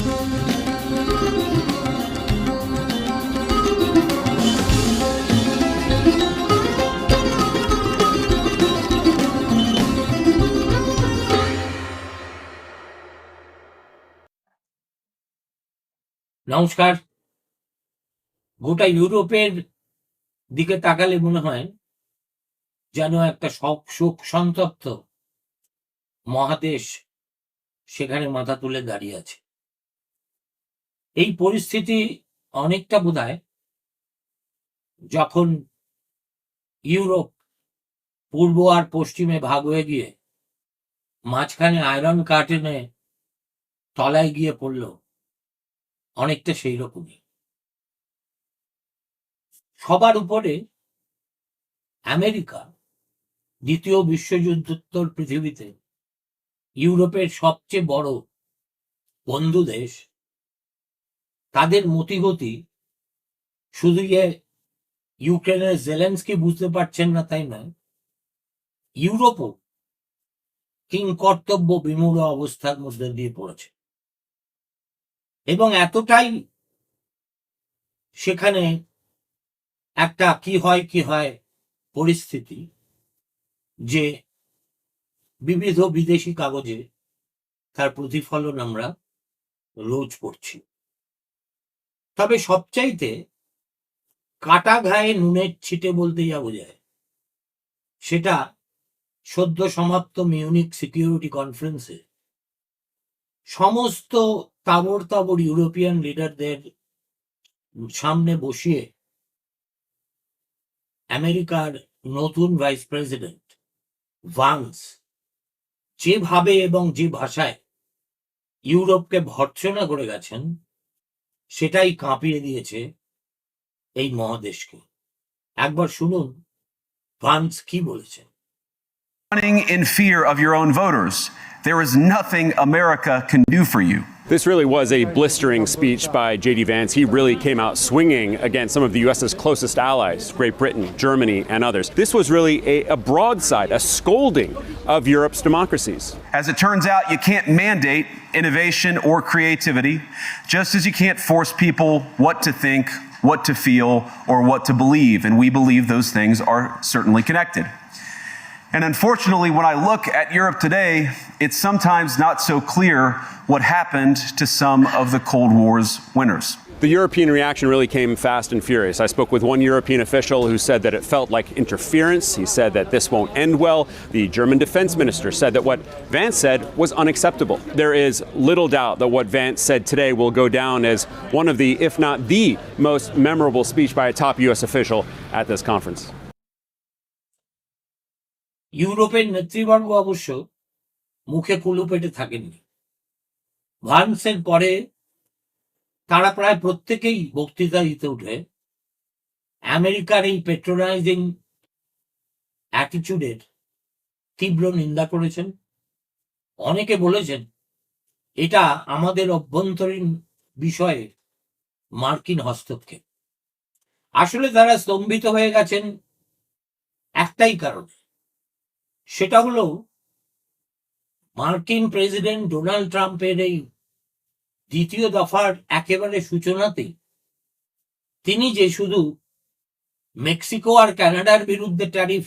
নমস্কার। গোটা ইউরোপের দিকে তাকালে মনে হয় যেন একটা শোক শোক সন্তপ্ত মহাদেশ সেখানে মাথা তুলে দাঁড়িয়ে আছে। এই পরিস্থিতি অনেকটা বোধহয় যখন ইউরোপ পূর্ব আর পশ্চিমে ভাগ হয়ে গিয়ে মাঝখানে আয়রন কার্টেনে তলায় গিয়ে পড়ল, অনেকটা সেই রকমই। সবার উপরে আমেরিকা, দ্বিতীয় বিশ্বযুদ্ধোত্তর পৃথিবীতে ইউরোপের সবচেয়ে বড় বন্ধু দেশ তাদের মতিগতি শুধু যে ইউক্রেনের জেলেন্সকি বুঝতে পারছেন না, তাই নয়। ইউরোপও কিং কর্তব্য বিমূঢ় অবস্থার মধ্যে দিয়ে পড়েছে। এবং এতটাই সেখানে একটা কি হয় কি হয় পরিস্থিতি যে বিবিধ বিদেশি কাগজে তার প্রতিফলন আমরা রোজ পড়ছি। তবে সবচাইতে কাটা ঘায়ে নুনের ছিটে বলতে যা বোঝায়, সেটা সদ্য সমাপ্ত মিউনিক সিকিউরিটি কনফারেন্সে সমস্ত তাবড় তাবড় ইউরোপিয়ান লিডারদের সামনে বসিয়ে আমেরিকার নতুন ভাইস প্রেসিডেন্ট ভান্স যেভাবে এবং যে ভাষায় ইউরোপকে ভর্ৎসনা করে গেছেন সেটাই কাঁপিয়ে দিয়েছে এই মহাদেশকে একবার শুনুন ফ্রান্স কি বলেছেন running in fear of your own voters. There is nothing America can do for you. This really was a blistering speech by J.D. Vance. He really came out swinging against some of the U.S.'s closest allies, Great Britain, Germany, and others. This was really a, a broadside, a scolding of Europe's democracies. As it turns out, you can't mandate innovation or creativity, just as you can't force people what to think, what to feel, or what to believe. And we believe those things are certainly connected. And unfortunately, when I look at Europe today, it's sometimes not so clear what happened to some of the Cold War's winners. The European reaction really came fast and furious. I spoke with one European official who said that it felt like interference. He said that this won't end well. The German defense minister said that what Vance said was unacceptable. There is little doubt that what Vance said today will go down as one of the, if not the most memorable speech by a top U.S. official at this conference. ইউরোপের নেতৃবর্গ অবশ্য মুখে কুলু পেটে থাকেননি। ভান্সের পরে তারা প্রায় প্রত্যেকেই বক্তৃতা দিতে উঠে। আমেরিকার এই পেট্রোনাইজিং অ্যাটিচিউডের তীব্র নিন্দা করেছেন। অনেকে বলেছেন, এটা আমাদের অভ্যন্তরীণ বিষয়ে মার্কিন হস্তক্ষেপ। আসলে তারা স্তম্ভিত হয়ে গেছেন একটাই কারণে। সেটা হলো মার্কিন প্রেসিডেন্ট ডোনাল্ড ট্রাম্পের এই দ্বিতীয় দফার একেবারে সূচনাতে তিনি যে শুধু মেক্সিকো আর কানাডার বিরুদ্ধে ট্যারিফ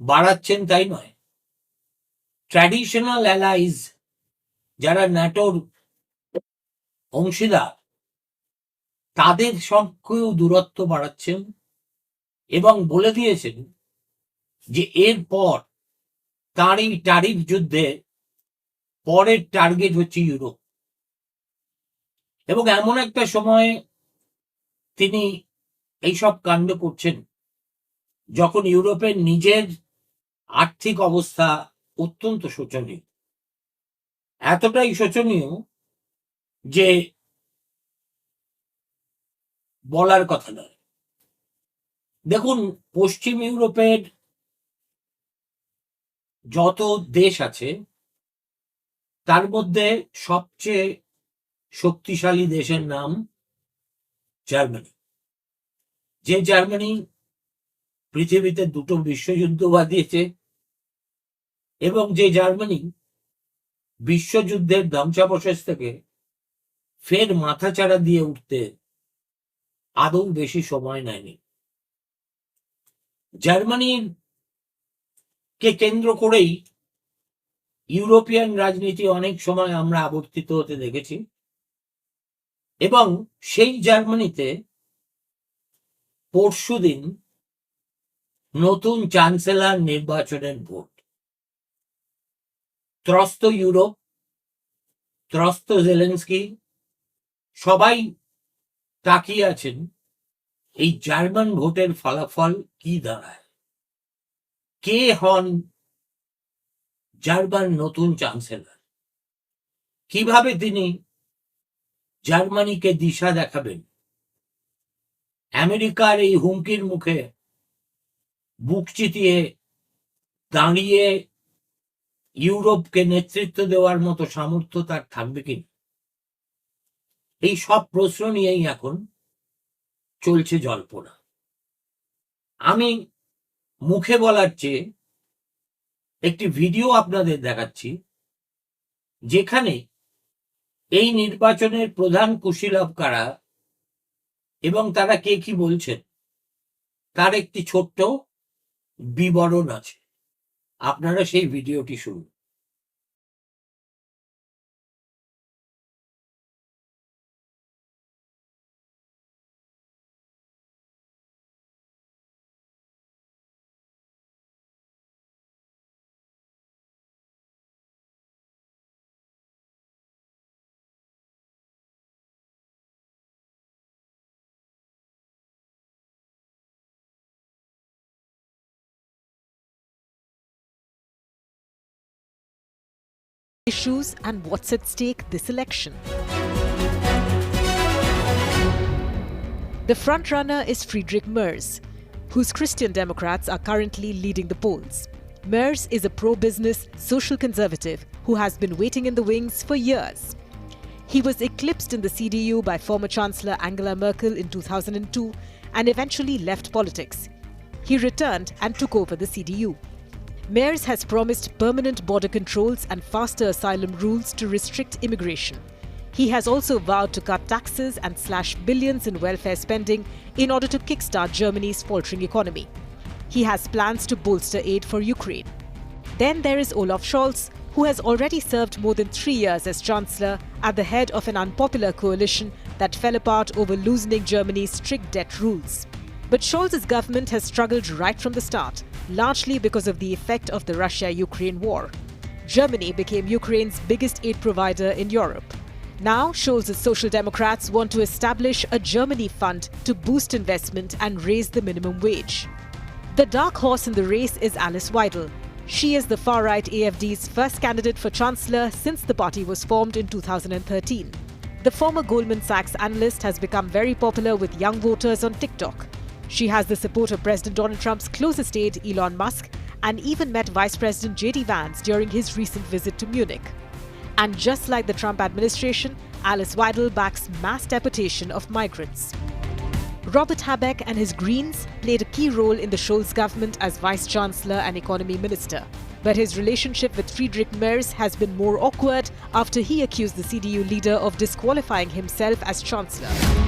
বাড়াচ্ছেন তাই নয়, ট্র্যাডিশনাল অ্যালাইজ যারা ন্যাটোর অংশীদার, তাদের সঙ্গেও দূরত্ব বাড়াচ্ছেন এবং বলে দিয়েছেন যে এরপর তার এই ট্যারিফ যুদ্ধে পরের টার্গেট হচ্ছে ইউরোপ। এবং এমন একটা সময়ে তিনি এইসব কাণ্ড করছেন যখন ইউরোপের নিজের আর্থিক অবস্থা অত্যন্ত শোচনীয়। এতটাই শোচনীয় যে বলার কথা নয়। দেখুন, পশ্চিম ইউরোপের যত দেশ আছে, তার মধ্যে সবচেয়ে শক্তিশালী দেশের নাম জার্মানি। যে জার্মানি পৃথিবীতে দুটো বিশ্বযুদ্ধ বাঁধিয়েছে এবং যে জার্মানি বিশ্বযুদ্ধের ধ্বংসাবশেষ থেকে ফের মাথাচাড়া দিয়ে উঠতে আদৌ বেশি সময় নেয়নি। জার্মানির কে কেন্দ্র করেই ইউরোপিয়ান রাজনীতি অনেক সময় আমরা আবর্তিত হতে দেখেছি। এবং সেই জার্মানিতে পরশুদিন নতুন চ্যান্সেলর নির্বাচনের ভোট। ত্রস্ত ইউরোপ, ত্রস্ত জেলেন্সকি, সবাই তাকিয়ে আছেন, এই জার্মান ভোটের ফলাফল কি দাঁড়ায়? কে হন জার্মান নতুন চ্যান্সেলর? কীভাবে তিনি জার্মানিকে দিশা দেখাবেন? আমেরিকার এই হুমকির মুখে বুক চিতিয়ে দাঁড়িয়ে ইউরোপকে নেতৃত্ব দেওয়ার মতো সামর্থ্য তার থাকবে কি এই সব প্রশ্ন নিয়েই এখন চলছে জল্পনা। আমি মুখে বলার চেয়ে একটি ভিডিও আপনাদের দেখাচ্ছি, যেখানে এই নির্বাচনের প্রধান কুশীলভ কারা এবং তারা কে কি বলছেন, তার একটি ছোট্ট বিবরণ আছে। আপনারা সেই ভিডিওটি শুনুন। Issues and what's at stake this election. The frontrunner is Friedrich Merz, whose Christian Democrats are currently leading the polls. Merz is a pro business social conservative who has been waiting in the wings for years. He was eclipsed in the CDU by former Chancellor Angela Merkel in 2002 and eventually left politics. He returned and took over the CDU. Mayers has promised permanent border controls and faster asylum rules to restrict immigration. He has also vowed to cut taxes and slash billions in welfare spending in order to kickstart Germany's faltering economy. He has plans to bolster aid for Ukraine. Then there is Olaf Scholz, who has already served more than three years as Chancellor at the head of an unpopular coalition that fell apart over loosening Germany's strict debt rules. But Scholz's government has struggled right from the start, largely because of the effect of the Russia Ukraine war. Germany became Ukraine's biggest aid provider in Europe. Now, Scholz's Social Democrats want to establish a Germany fund to boost investment and raise the minimum wage. The dark horse in the race is Alice Weidel. She is the far right AFD's first candidate for Chancellor since the party was formed in 2013. The former Goldman Sachs analyst has become very popular with young voters on TikTok. She has the support of President Donald Trump's closest aide, Elon Musk, and even met Vice President J.D. Vance during his recent visit to Munich. And just like the Trump administration, Alice Weidel backs mass deportation of migrants. Robert Habeck and his Greens played a key role in the Scholz government as Vice Chancellor and Economy Minister. But his relationship with Friedrich Merz has been more awkward after he accused the CDU leader of disqualifying himself as Chancellor.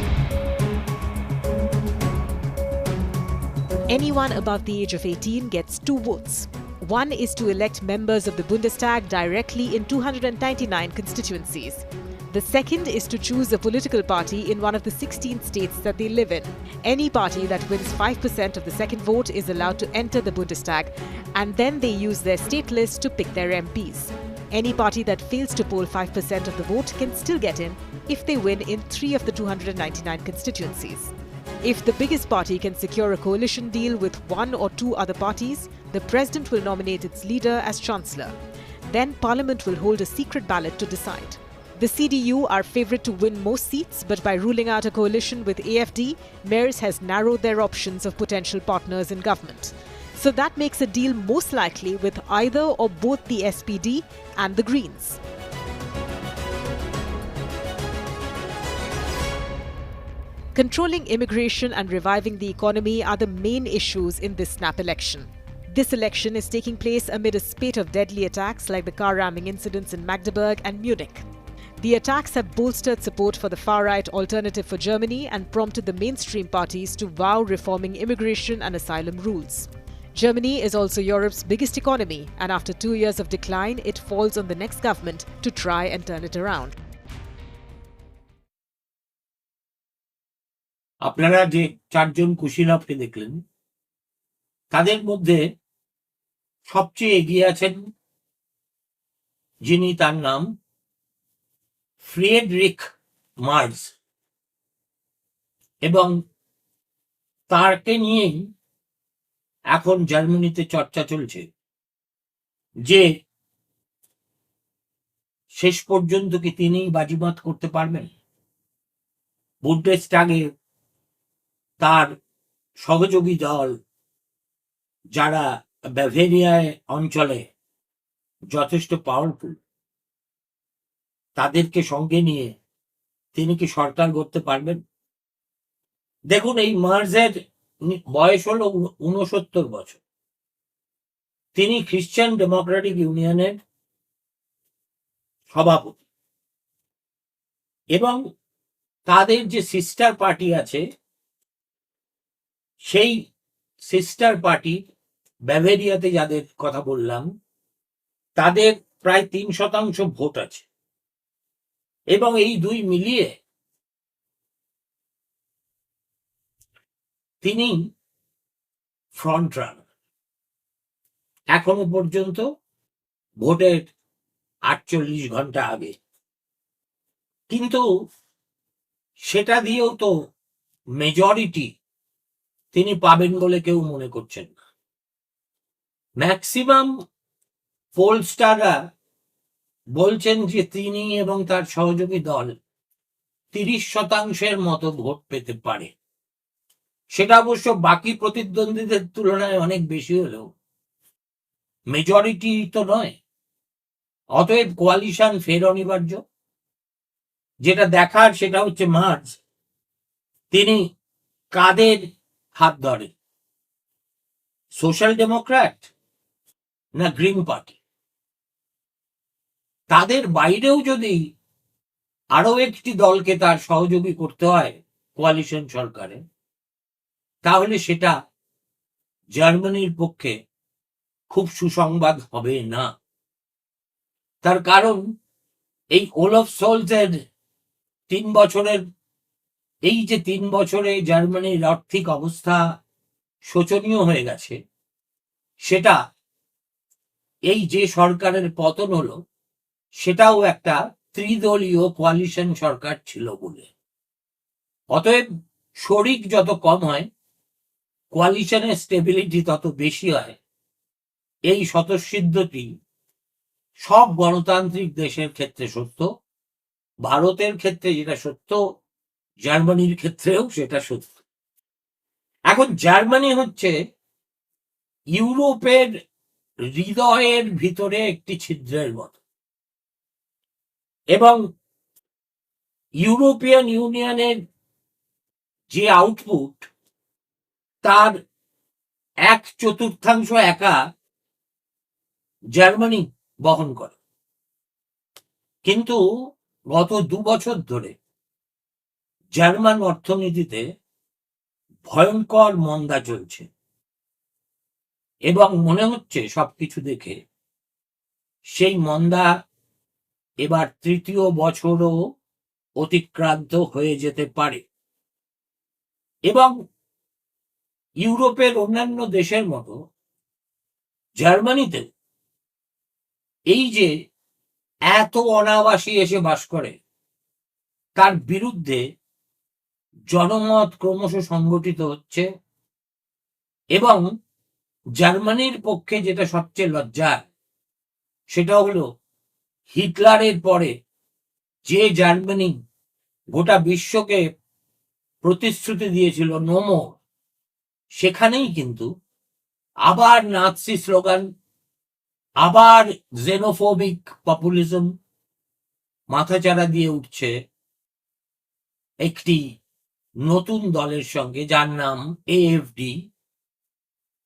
Anyone above the age of 18 gets two votes. One is to elect members of the Bundestag directly in 299 constituencies. The second is to choose a political party in one of the 16 states that they live in. Any party that wins 5% of the second vote is allowed to enter the Bundestag, and then they use their state list to pick their MPs. Any party that fails to poll 5% of the vote can still get in if they win in three of the 299 constituencies. If the biggest party can secure a coalition deal with one or two other parties, the president will nominate its leader as chancellor. Then parliament will hold a secret ballot to decide. The CDU are favourite to win most seats, but by ruling out a coalition with AFD, mayors has narrowed their options of potential partners in government. So that makes a deal most likely with either or both the SPD and the Greens. Controlling immigration and reviving the economy are the main issues in this snap election. This election is taking place amid a spate of deadly attacks like the car ramming incidents in Magdeburg and Munich. The attacks have bolstered support for the far right Alternative for Germany and prompted the mainstream parties to vow reforming immigration and asylum rules. Germany is also Europe's biggest economy, and after two years of decline, it falls on the next government to try and turn it around. আপনারা যে চারজন কুশীলভকে দেখলেন, তাদের মধ্যে সবচেয়ে এগিয়ে আছেন যিনি তার নাম ফ্রিয়েডরিক মার্স। এবং তারকে নিয়েই এখন জার্মানিতে চর্চা চলছে, যে শেষ পর্যন্ত কি তিনি বাজিমাত করতে পারবেন? বুন্ডেস্টাগে তার সহযোগী দল যারা ব্যাভেরিয়ায় অঞ্চলে যথেষ্ট পাওয়ারফুল তাদেরকে সঙ্গে নিয়ে তিনি কি সরকার করতে পারবেন? দেখুন, এই মার্জের বয়স হল উনসত্তর বছর। তিনি খ্রিস্টান ডেমোক্রেটিক ইউনিয়নের সভাপতি। এবং তাদের যে সিস্টার পার্টি আছে সেই সিস্টার পার্টি ব্যাভেরিয়াতে যাদের কথা বললাম, তাদের প্রায় তিন শতাংশ ভোট আছে। এবং এই দুই মিলিয়ে তিনি ফ্রন্ট রানার এখনও পর্যন্ত ভোটের আটচল্লিশ ঘণ্টা আগে। কিন্তু সেটা দিয়েও তো মেজরিটি তিনি পাবেন বলে কেউ মনে করছেন না। ম্যাক্সিমাম পোলস্টাররা বলছেন যে তিনি এবং তার সহযোগী দল তিরিশ শতাংশের মতো ভোট পেতে পারে। সেটা অবশ্য বাকি প্রতিদ্বন্দ্বীদের তুলনায় অনেক বেশি হলেও। মেজরিটি তো নয়। অতএব কোয়ালিশন ফের অনিবার্য। যেটা দেখার সেটা হচ্ছে মার্চ। তিনি কাদের হাত ধরে। সোশ্যাল ডেমোক্র্যাট না গ্রিন পার্টি তাদের বাইরেও যদি আরও একটি দলকে তার সহযোগী করতে হয় কোয়ালিশন সরকারে, তাহলে সেটা জার্মানির পক্ষে খুব সুসংবাদ হবে না। তার কারণ এই ওলফ সোলসের তিন বছরের এই যে তিন বছরে জার্মানির আর্থিক অবস্থা শোচনীয় হয়ে গেছে, সেটা এই যে সরকারের পতন হলো, সেটাও একটা ত্রিদলীয় কোয়ালিশন সরকার ছিল বলে। অতএব শরিক যত কম হয় কোয়ালিশনের স্টেবিলিটি তত বেশি হয়, এই স্বতঃসিদ্ধটি সব গণতান্ত্রিক দেশের ক্ষেত্রে সত্য, ভারতের ক্ষেত্রে যেটা সত্য জার্মানির ক্ষেত্রেও সেটা সত্য। এখন জার্মানি হচ্ছে ইউরোপের হৃদয়ের ভিতরে একটি ছিদ্রের মতো। এবং ইউরোপিয়ান ইউনিয়নের যে আউটপুট, তার এক চতুর্থাংশ একা জার্মানি বহন করে। কিন্তু গত দু বছর ধরে জার্মান অর্থনীতিতে ভয়ঙ্কর মন্দা চলছে। এবং মনে হচ্ছে সবকিছু দেখে সেই মন্দা এবার তৃতীয় বছরও অতিক্রান্ত হয়ে যেতে পারে। এবং ইউরোপের অন্যান্য দেশের মতো জার্মানিতে এই যে এত অনাবাসী এসে বাস করে, তার বিরুদ্ধে জনমত ক্রমশ সংগঠিত হচ্ছে এবং জার্মানির পক্ষে যেটা সবচেয়ে লজ্জার সেটা হলো হিটলারের পরে যে জার্মানি গোটা বিশ্বকে প্রতিশ্রুতি দিয়েছিল নোমো সেখানেই কিন্তু আবার নাৎসি স্লোগান, আবার জেনোফোবিক পপুলিজম মাথাচাড়া দিয়ে উঠছে একটি নতুন দলের সঙ্গে যার নাম এএফডি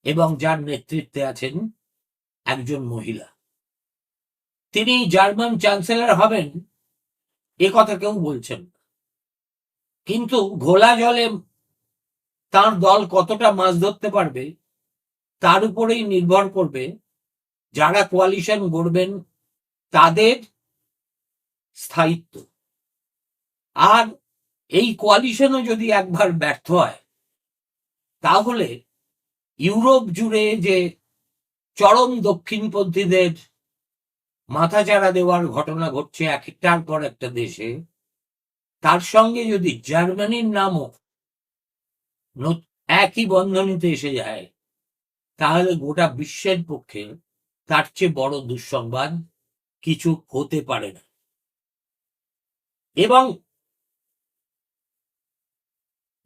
এবং যার নেতৃত্বে আছেন একজন মহিলা। তিনি জার্মান চ্যান্সেলর হবেন, এ কথা কেউ বলছেন কিন্তু ঘোলা জলে তার দল কতটা মাছ ধরতে পারবে, তার উপরেই নির্ভর করবে যারা কোয়ালিশন গড়বেন তাদের স্থায়িত্ব। আর এই কোয়ালিশনও যদি একবার ব্যর্থ হয়, তাহলে ইউরোপ জুড়ে যে চরম দক্ষিণপন্থীদের মাথাচাড়া দেওয়ার ঘটনা ঘটছে একটার পর একটা দেশে, তার সঙ্গে যদি জার্মানির নামও একই বন্ধনীতে এসে যায়, তাহলে গোটা বিশ্বের পক্ষে তার চেয়ে বড় দুঃসংবাদ কিছু হতে পারে না। এবং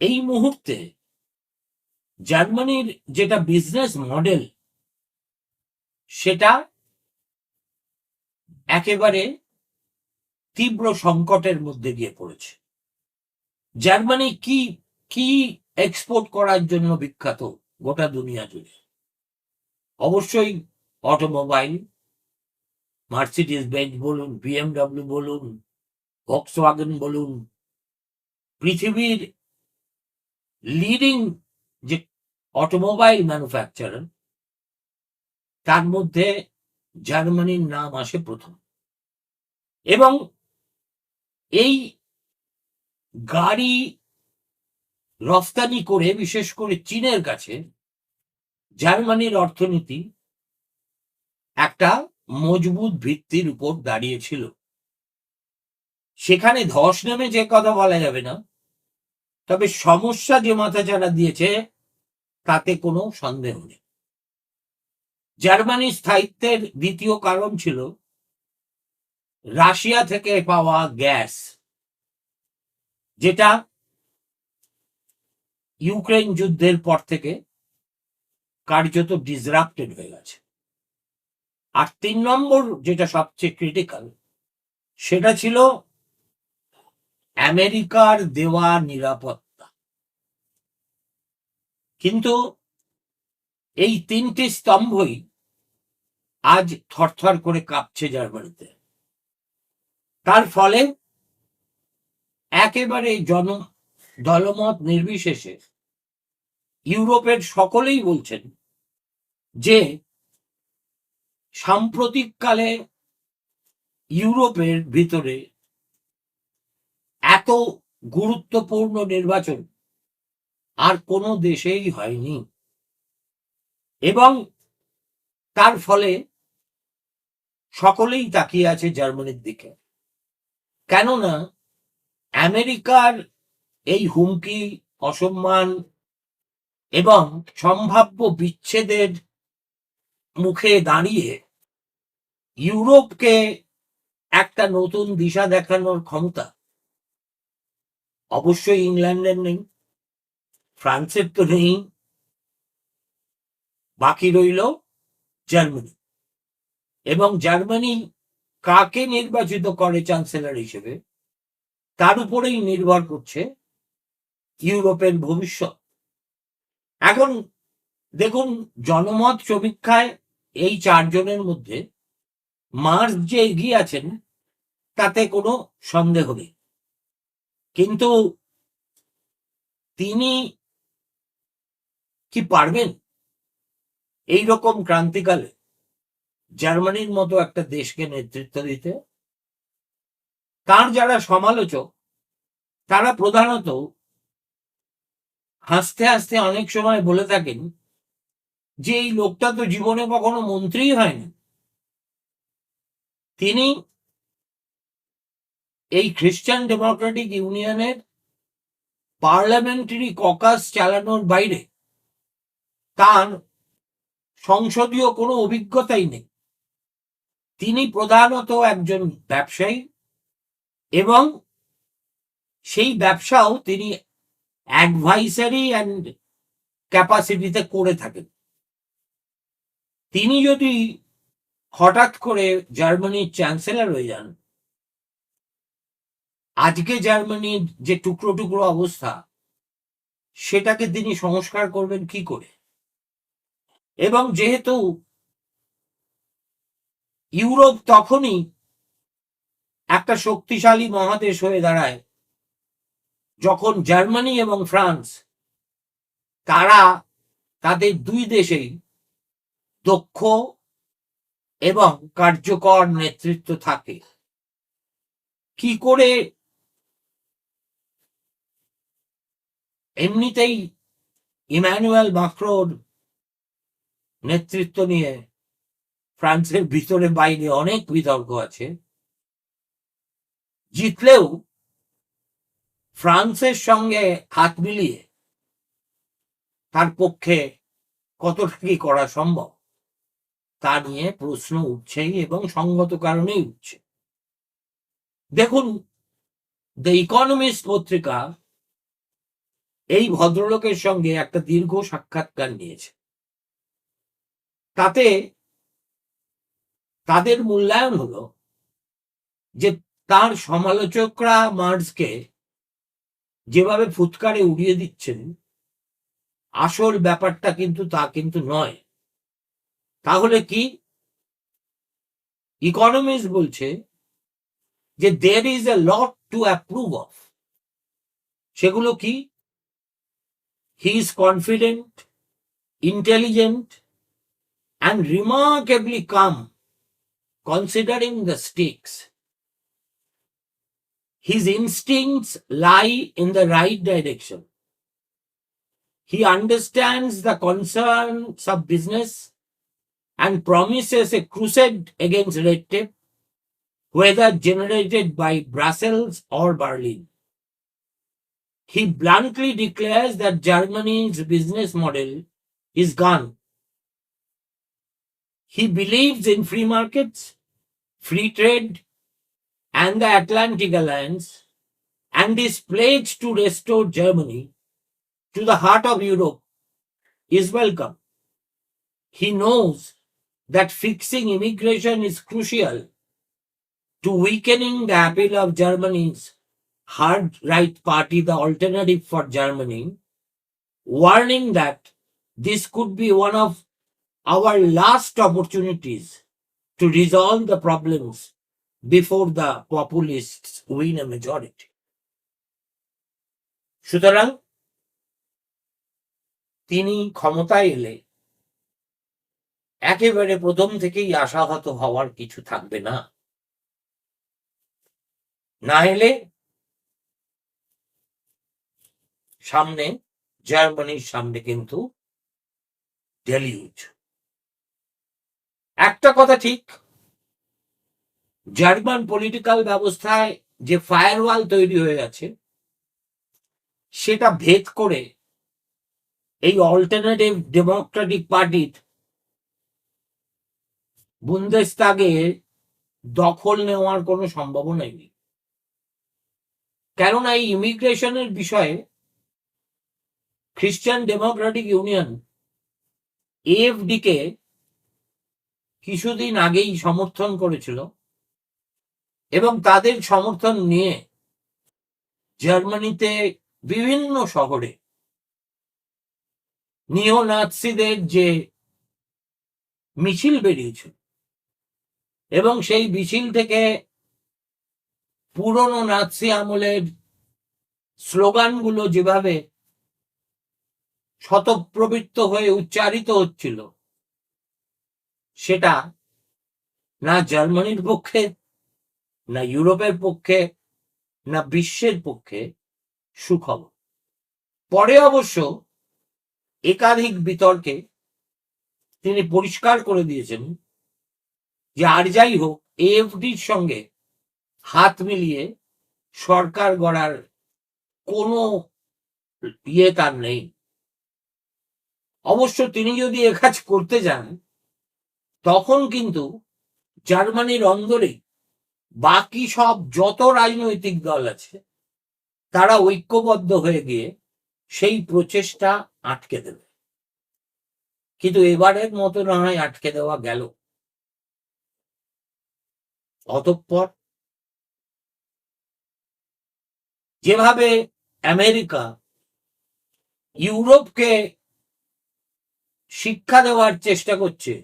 এই মুহূর্তে জার্মানির যেটা বিজনেস মডেল সেটা একেবারে তীব্র সংকটের মধ্যে গিয়ে পড়েছে। জার্মানি কি কি এক্সপোর্ট করার জন্য বিখ্যাত গোটা দুনিয়া জুড়ে? অবশ্যই অটোমোবাইল মার্সিডিজ বেঞ্চ বলুন বিএমডব্লিউ বলুন ভক্সওয়াগন বলুন, পৃথিবীর লিডিং যে অটোমোবাইল ম্যানুফ্যাকচারার তার মধ্যে জার্মানির নাম আসে প্রথম। এবং এই গাড়ি রফতানি করে, বিশেষ করে চীনের কাছে, জার্মানির অর্থনীতি একটা মজবুত ভিত্তির উপর দাঁড়িয়েছিল। সেখানে ধস নেমে যে কথা বলা যাবে না তবে সমস্যা যে মাথাচাড়া দিয়েছে, তাতে কোনো সন্দেহ নেই। জার্মানির স্থায়িত্বের দ্বিতীয় কারণ ছিল রাশিয়া থেকে পাওয়া গ্যাস, যেটা ইউক্রেন যুদ্ধের পর থেকে কার্যত ডিসরাপ্টেড হয়ে গেছে। আর তিন নম্বর যেটা সবচেয়ে ক্রিটিক্যাল সেটা ছিল আমেরিকার দেওয়া নিরাপত্তা। কিন্তু এই তিনটি স্তম্ভই আজ থরথর করে কাঁপছে জার্মানিতে। তার ফলে একেবারে জন, দলমত নির্বিশেষে ইউরোপের সকলেই বলছেন যে সাম্প্রতিককালে ইউরোপের ভিতরে এত গুরুত্বপূর্ণ নির্বাচন আর কোনো দেশেই হয়নি। এবং তার ফলে সকলেই তাকিয়ে আছে জার্মানির দিকে। কেননা আমেরিকার এই হুমকি, অসম্মান এবং সম্ভাব্য বিচ্ছেদের মুখে দাঁড়িয়ে ইউরোপকে একটা নতুন দিশা দেখানোর ক্ষমতা অবশ্যই ইংল্যান্ডের নেই, ফ্রান্সের তো নেই, বাকি রইল জার্মানি। এবং জার্মানি কাকে নির্বাচিত করে চ্যান্সেলর হিসেবে? তার উপরেই নির্ভর করছে ইউরোপের ভবিষ্যৎ। এখন দেখুন, জনমত সমীক্ষায় এই চারজনের মধ্যে মার্স যে এগিয়ে আছেন, তাতে কোনো সন্দেহ নেই। কিন্তু তিনি কি পারবেন? এই রকম ক্রান্তিকালে জার্মানির মতো একটা দেশকে নেতৃত্ব দিতে? তার যারা সমালোচক, তারা প্রধানত হাসতে হাসতে অনেক সময় বলে থাকেন যে, এই লোকটা তো জীবনে কখনো মন্ত্রী হয়নি। তিনি এই খ্রিস্টান ডেমোক্রেটিক ইউনিয়নের পার্লামেন্টারি ককাস চালানোর বাইরে তার সংসদীয় কোনো অভিজ্ঞতাই নেই। তিনি প্রধানত একজন ব্যবসায়ী এবং সেই ব্যবসাও তিনি অ্যাডভাইসারি অ্যান্ড ক্যাপাসিটিতে করে থাকেন। তিনি যদি হঠাৎ করে জার্মানির চ্যান্সেলর হয়ে যান আজকে জার্মানির যে টুকরো টুকরো অবস্থা, সেটাকে তিনি সংস্কার করবেন কি করে? এবং যেহেতু ইউরোপ তখনই একটা শক্তিশালী মহাদেশ হয়ে দাঁড়ায়, যখন জার্মানি এবং ফ্রান্স তারা তাদের দুই দেশেই দক্ষ এবং কার্যকর নেতৃত্ব থাকে। কি করে এমনিতেই ইমানুয়েল মাক্রোর নেতৃত্ব নিয়ে ফ্রান্সের ভিতরে বাইরে অনেক বিতর্ক আছে। জিতলেও ফ্রান্সের সঙ্গে হাত মিলিয়ে তার পক্ষে কতটা কি করা সম্ভব, তা নিয়ে প্রশ্ন উঠছেই এবং সঙ্গত কারণেই উঠছে। দেখুন, দ্য ইকোনমিস্ট পত্রিকা এই ভদ্রলোকের সঙ্গে একটা দীর্ঘ সাক্ষাৎকার নিয়েছে। তাতে তাদের মূল্যায়ন হলো যে তার সমালোচকরা মার্সকে যেভাবে ফুৎকারে উড়িয়ে দিচ্ছেন, আসল ব্যাপারটা কিন্তু তা কিন্তু নয়। তাহলে কি? ইকোনমিস্ট বলছে যে there is a lot to approve of সেগুলো কি? He is confident, intelligent, and remarkably calm considering the stakes. His instincts lie in the right direction. He understands the concerns of business and promises a crusade against red tape, whether generated by Brussels or Berlin. He bluntly declares that Germany's business model is gone. He believes in free markets, free trade, and the Atlantic Alliance and is pledged to restore Germany to the heart of Europe is welcome. He knows that fixing immigration is crucial to weakening the appeal of Germany's hard right party, the Alternative for Germany, warning that this could be one of our last opportunities to resolve the problems before the populists win a majority. সুতরাং তিনি ক্ষমতায় এলে একেবারে প্রথম থেকেই আশাহত হওয়ার কিছু থাকবে না না এলে সামনে, জার্মানির সামনে কিন্তু ডেলিউজ একটা কথা ঠিক, জার্মান পলিটিক্যাল ব্যবস্থায় যে ফায়ারওয়াল তৈরি হয়ে আছে, সেটা ভেদ করে এই অল্টারনেটিভ ডেমোক্রেটিক পার্টির বুন্দেস্তাগে দখল নেওয়ার কোনো সম্ভাবনাই নেই। কেননা এই ইমিগ্রেশনের বিষয়ে খ্রিস্টান ডেমোক্রেটিক ইউনিয়ন এএফডি কে কিছুদিন আগেই সমর্থন করেছিল এবং তাদের সমর্থন নিয়ে জার্মানিতে বিভিন্ন শহরে নিও নাৎসিদের যে মিছিল বেরিয়েছিল এবং সেই মিছিল থেকে পুরনো নাৎসি আমলের স্লোগানগুলো যেভাবে শতপ্রবৃত্ত হয়ে উচ্চারিত হচ্ছিল। সেটা না জার্মানির পক্ষে, না ইউরোপের পক্ষে, না বিশ্বের পক্ষে সুখবর। পরে অবশ্য একাধিক বিতর্কে তিনি পরিষ্কার করে দিয়েছেন যে আর যাই হোক, এএফডির সঙ্গে হাত মিলিয়ে সরকার গড়ার কোনো ইয়ে তার নেই। অবশ্য তিনি যদি কাজ করতে যান, তখন কিন্তু জার্মানির অন্দরে বাকি সব যত রাজনৈতিক দল আছে, তারা ঐক্যবদ্ধ হয়ে গিয়ে সেই প্রচেষ্টা আটকে দেবে। কিন্তু এবারের মতো না হয় আটকে দেওয়া গেল। অতঃপর যেভাবে আমেরিকা ইউরোপকে শিক্ষা দেওয়ার চেষ্টা করছে।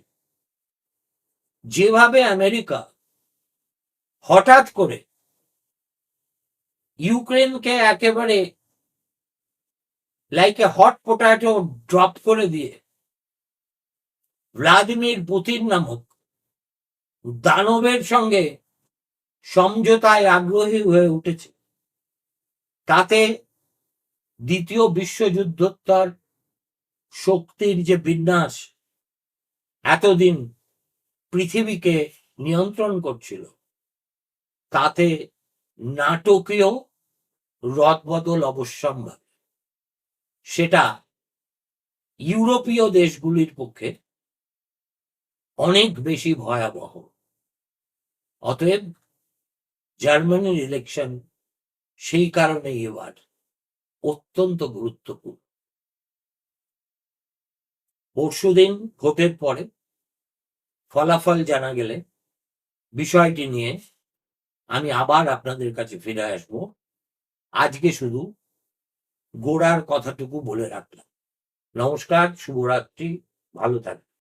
যেভাবে আমেরিকা হঠাৎ করে ইউক্রেনকে একেবারে like a hot potato drop করে দিয়ে ভ্লাদিমির পুতিন নামক দানবের সঙ্গে সমঝোতায় আগ্রহী হয়ে উঠেছে। তাতে দ্বিতীয় বিশ্বযুদ্ধোত্তর শক্তির যে বিন্যাস, এতদিন পৃথিবীকে নিয়ন্ত্রণ করছিল। তাতে নাটকীয় রদবদল অবশ্যম্ভাবী। সেটা ইউরোপীয় দেশগুলির পক্ষে অনেক বেশি ভয়াবহ। অতএব জার্মানির ইলেকশন সেই কারণে এবার অত্যন্ত গুরুত্বপূর্ণ। পরশুদিন ভোটের পরে ফলাফল জানা গেলে বিষয়টি নিয়ে আমি আবার আপনাদের কাছে ফিরে আসব। আজকে শুধু গোড়ার কথাটুকু বলে রাখলাম। নমস্কার, শুভরাত্রি, ভালো থাকবেন।